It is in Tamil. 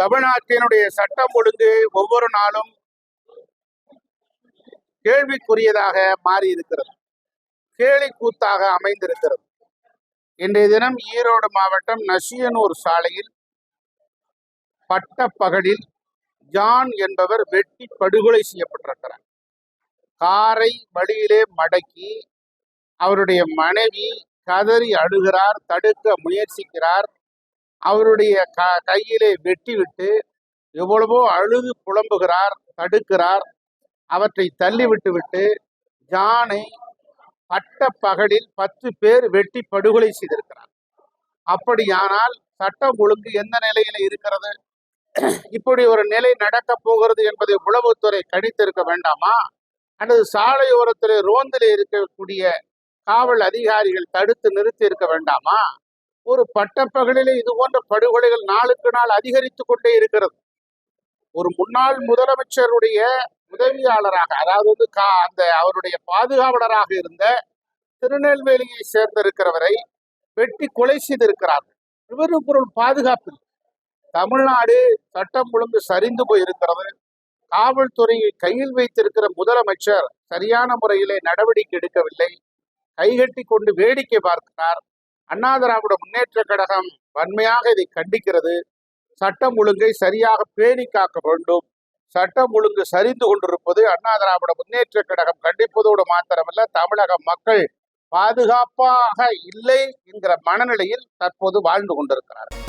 தமிழ்நாட்டினுடைய சட்டம் ஒழுங்கு ஒவ்வொரு நாளும் கேள்விக்குரியதாக மாறி இருக்கிறது கேலி கூத்தாக அமைந்திருக்கிறது. இன்றைய தினம் ஈரோடு மாவட்டம் நசியனூர் சாலையில் பட்டப்பகலில் ஜான் என்பவர் வெட்டி படுகொலை செய்யப்பட்டிருக்கிறார். காரை வழியிலே மடக்கி அவருடைய மனைவி கதறி அழுகிறார் தடுக்க முயற்சிக்கிறார். அவருடைய க கையிலே வெட்டிவிட்டு எவ்வளவோ அழுது புலம்புகிறார் தடுக்கிறார். அவற்றை தள்ளிவிட்டு விட்டு ஜானை பட்ட பகலில் பத்து பேர் வெட்டி படுகொலை செய்திருக்கிறார். அப்படியானால் சட்டம் ஒழுங்கு எந்த நிலையில இருக்கிறது? இப்படி ஒரு நிலை நடக்க போகிறது என்பதை உளவுத்துறை கணித்திருக்க வேண்டாமா? அல்லது சாலையோரத்துறை ரோந்தில் இருக்கக்கூடிய காவல் அதிகாரிகள் தடுத்து நிறுத்தி இருக்க வேண்டாமா? ஒரு பட்டப்பகலிலே இது போன்ற படுகொலைகள் நாளுக்கு நாள் அதிகரித்து கொண்டே இருக்கிறது. ஒரு முன்னாள் முதலமைச்சருடைய உதவியாளராக அதாவது வந்து கா- அந்த அவருடைய பாதுகாவலராக இருந்த திருநெல்வேலியை சேர்ந்திருக்கிறவரை வெட்டி கொலை செய்திருக்கிறார்கள் இவரும் பொருள் பாதுகாப்பு தமிழ்நாடு சட்டம் ஒழுங்கு சரிந்து போயிருக்கிறது. காவல்துறையை கையில் வைத்திருக்கிற முதலமைச்சர் சரியான முறையிலே நடவடிக்கை எடுக்கவில்லை. கைகட்டி கொண்டு வேடிக்கை பார்க்கிறார். அண்ணா திராவிட முன்னேற்ற கழகம் வன்மையாக இதை கண்டிக்கிறது. சட்டம் ஒழுங்கை சரியாக பேணி காக்க வேண்டும். சட்டம் ஒழுங்கு சரிந்து கொண்டிருப்பது அண்ணா திராவிட முன்னேற்ற கழகம் கண்டிப்பதோடு மாத்திரமல்ல தமிழக மக்கள் பாதுகாப்பாக இல்லை என்கிற மனநிலையில் தற்போது வாழ்ந்து கொண்டிருக்கிறார்கள்.